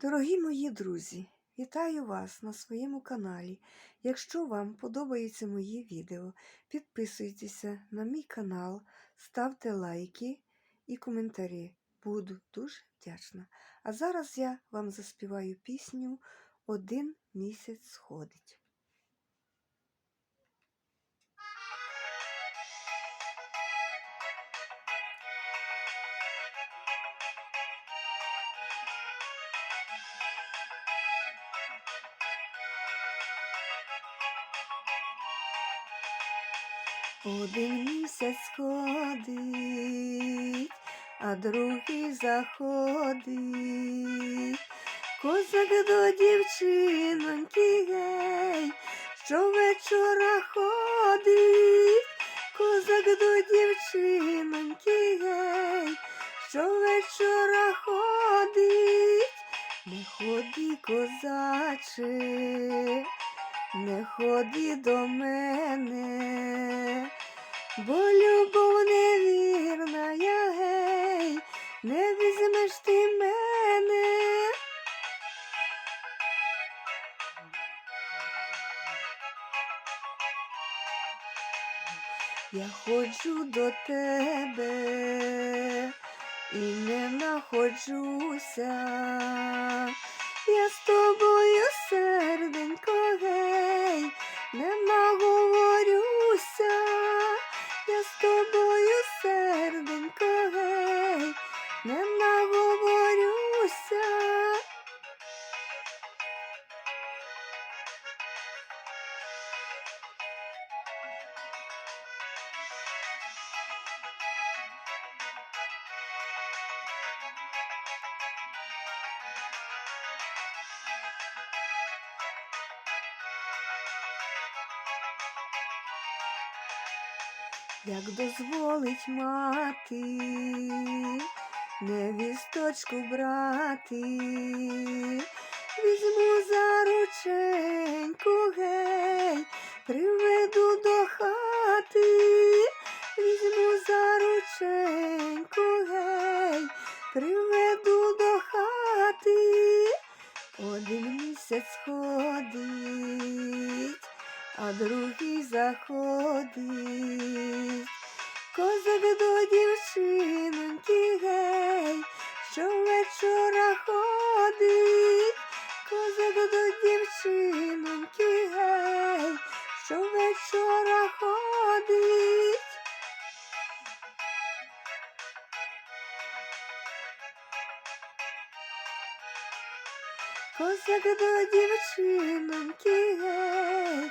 Дорогі мої друзі, вітаю вас на своєму каналі. Якщо вам подобаються мої відео, підписуйтеся на мій канал, ставте лайки і коментарі. Буду дуже вдячна. А зараз я вам заспіваю пісню Один місяць сходить. Один місяць ходить, а другий заходить. Козак до дівчиноньки гей, що вечора ходить, козак до дівчиноньки гей, що вечора ходить, не ходи, козаче, не ходи до мене, бо любов невірна, я гей, не візьмеш ти мене. Я ходжу до тебе і не находжуся. Не наговорюся. Як дозволить мати невісточку брати, візьму за рученьку гей, приведу до хати, візьму за рученьку гей, приведу до хати, один місяць ходить а другий заходить. Козак до дівчиноньки гей, що вечора ходить, козак до дівчиноньки гей, що вечора ходить. Козак до дівчиноньки гей,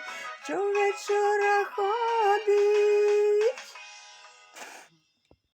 should I